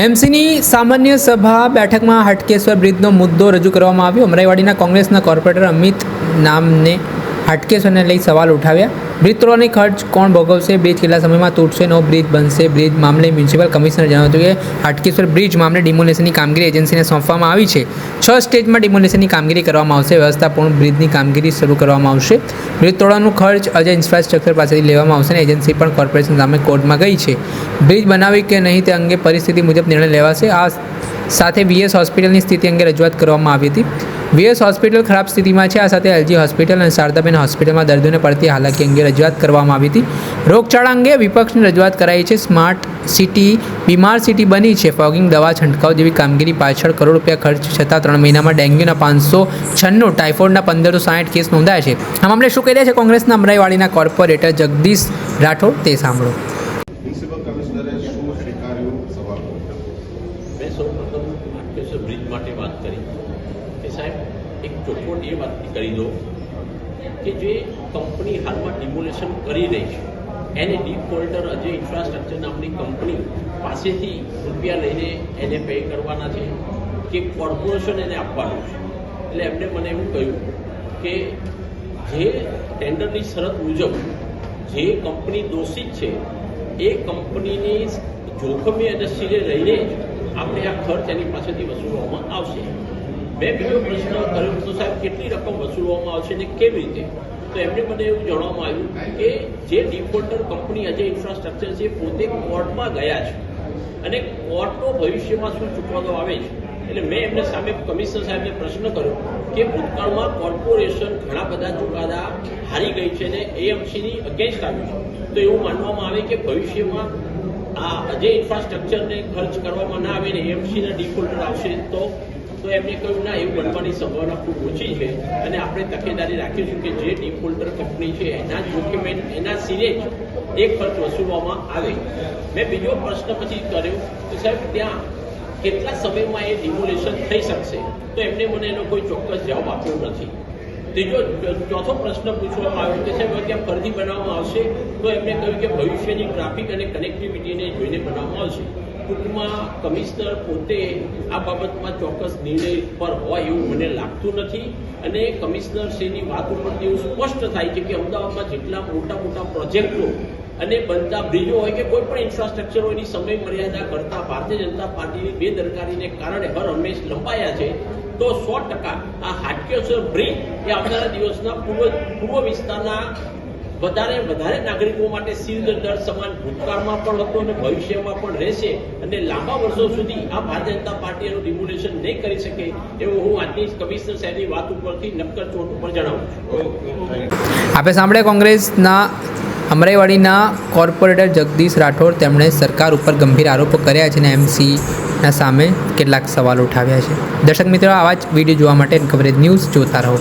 એમસીની સામાન્ય સભા બેઠકમાં હાટકેશ્વર બ્રિજનો મુદ્દો રજૂ કરવામાં આવ્યો. અમરાઈવાડીના કોંગ્રેસના કોર્પોરેટર અમિત નામને હાટકેશ્વરને લઈ સવાલ ઉઠાવ્યા. બ્રિજ તોડવાની ખર્ચ કોણ ભોગવશે? બ્રિજ કેટલા સમયમાં તૂટશે નવો બ્રિજ બનશે. બ્રિજ મામલે મ્યુનિસિપલ કમિશનર જણાવ્યું કે હાટકેશ્વર બ્રિજ મામલે ડિમોલેશનની કામગીરી એજન્સીને સોંપવામાં આવી છે. છ સ્ટેજમાં ડિમોલેશનની કામગીરી કરવામાં આવશે. વ્યવસ્થાપૂર્ણ બ્રિજની કામગીરી શરૂ કરવામાં આવશે. બ્રિજ તોડવાનો ખર્ચ અજય ઇન્ફ્રાસ્ટ્રક્ચર પાસેથી લેવામાં આવશે અને એજન્સી પણ કોર્પોરેશન સામે કોર્ટમાં ગઈ છે. બ્રિજ બનાવી કે નહીં તે અંગે પરિસ્થિતિ મુજબ નિર્ણય લેવાશે. આ સાથે વીએસ હોસ્પિટલની સ્થિતિ અંગે રજૂઆત કરવામાં આવી હતી. વીએસ હોસ્પિટલ ખરાબ સ્થિતિમાં છે. આ સાથે એલજી હોસ્પિટલ અને શારદાબેન હોસ્પિટલમાં દર્દીઓને પડતી હાલાકી અંગે રજૂઆત કરવામાં આવી હતી. રોગચાળા અંગે વિપક્ષની રજૂઆત કરાઈ છે. સ્માર્ટ સિટી, બીમાર સિટી બની છે. ફોગિંગ દવા છંટકાવ જેવી કામગીરી પાછળ કરોડ રૂપિયા ખર્ચ છતાં ત્રણ મહિનામાં ડેન્ગ્યુના પાંચસો છન્નું, ટાઇફોઇડના પંદરસો સાઠ કેસ નોંધાયા છે. આ મામલે શું કહી રહ્યા છે કોંગ્રેસના અમરાઈવાડીના કોર્પોરેટર જગદીશ રાઠોડ, તે સાંભળો મ્યુનિસિપલ કમિશનરે શું સ્વીકાર્યું સવાલ મેં સૌપ્રથમ હાટકેશ્વર બ્રિજ માટે વાત કરી. કે સાહેબ, એક ચોખવટ એ વાત કરી દો કે જે કંપની હાલમાં ડિમોલેશન કરી રહી છે. એને ડિફોલ્ટર અજય ઇન્ફ્રાસ્ટ્રક્ચર નામની કંપની પાસેથી રૂપિયા લઈને એને પે કરવાના છે કે કોર્પોરેશન એને આપવાનું છે. એટલે એમને મને એવું કહ્યું કે જે ટેન્ડરની શરત મુજબ જે કંપની દોષિત છે, એ કંપનીની જોખમી અને સ્થિરે રહીને આપણે આ ખર્ચ એની પાસેથી વસૂલવામાં આવશે. મેં બીજો પ્રશ્ન કર્યો, તો સાહેબ, કેટલી રકમ વસૂલવામાં આવશે અને કેવી રીતે? તો એમને મને એવું જણાવવામાં આવ્યું કે જે ડિફોલ્ટર કંપની આજે ઇન્ફ્રાસ્ટ્રક્ચર છે, પોતે કોર્ટમાં ગયા છે. અને કોર્ટનો ભવિષ્યમાં શું ચૂકવવાનો આવે છે? એટલે મેં એમને સામે કમિશનર સાહેબને પ્રશ્ન કર્યો કે, ભૂતકાળમાં કોર્પોરેશન ઘણા બધા ચુકાદા હારી ગઈ છે અને એએમસીની અગેન્સ્ટ આવ્યું છે. તો એવું માનવામાં આવે કે ભવિષ્યમાં આ જે ઇન્ફ્રાસ્ટ્રક્ચરને ખર્ચ કરવામાં ના આવે ને એમસીના ડિફોલ્ટર આવશે, તો તો એમને કહ્યું, ના, એવું બનવાની સંભાવના ખૂબ ઓછી છે. અને આપણે તકેદારી રાખીશું કે જે ડિફોલ્ટર કંપની છે, એના ડોક્યુમેન્ટ એના સિરે જ એ ખર્ચ વસૂલવામાં આવે. મેં બીજો પ્રશ્ન પછી કર્યો કે, સાહેબ, ત્યાં કેટલા સમયમાં એ ડિમોલેશન થઈ શકશે? તો એમને મને એનો કોઈ ચોક્કસ જવાબ આપ્યો નથી. ત્રીજો ચોથો પ્રશ્ન પૂછવામાં આવ્યો કે સાહેબ ત્યાં ફરજી બનાવવામાં આવશે તો એમને કહ્યું કે ભવિષ્યની ટ્રાફિક અને કનેક્ટિવિટીને જોઈને બનાવવામાં આવશે. ટૂંકમાં કમિશનર પોતે આ બાબતમાં ચોક્કસ નિર્ણય પર હોય એવું મને લાગતું નથી. અને કમિશનર શ્રીની વાત ઉપરથી એવું સ્પષ્ટ થાય છે કે અમદાવાદમાં જેટલા મોટા મોટા પ્રોજેક્ટો અને બનતા બ્રિજો હોય કે કોઈ પણ ઇન્ફ્રાસ્ટ્રક્ચર હોય, એની સમય મર્યાદા કરતા ભારતીય જનતા પાર્ટીની બેદરકારીને કારણે હર હંમેશ લંબાયા છે, તો સો ટકા આ હાટકેશ્વર બ્રિજ એ આવનારા દિવસના પૂર્વ પૂર્વ વિસ્તારના વધારે વધારે નાગરિકો માટે સિંહ દર સમાન ભૂતકાળમાં પણ હતો અને ભવિષ્યમાં પણ રહેશે. અને લાંબા વર્ષો સુધી આ ભારતીય જનતા પાર્ટી એનું ડિમોલેશન નહીં કરી શકે એવું હું આજની કમિશનર સાહેબની વાત ઉપરથી નક્કર ચોટ ઉપર જણાવું છું. આપે સાંભળે કોંગ્રેસના અમરાઈવાડીના કોર્પોરેટર જગદીશ રાઠોડ તેમણે સરકાર ઉપર ગંભીર આરોપો કર્યા છે અને એમસીના સામે કેટલાક સવાલો ઉઠાવ્યા છે. દર્શક મિત્રો, આવા જ વીડિયો જોવા માટે કવરેજ ન્યૂઝ જોતા રહો.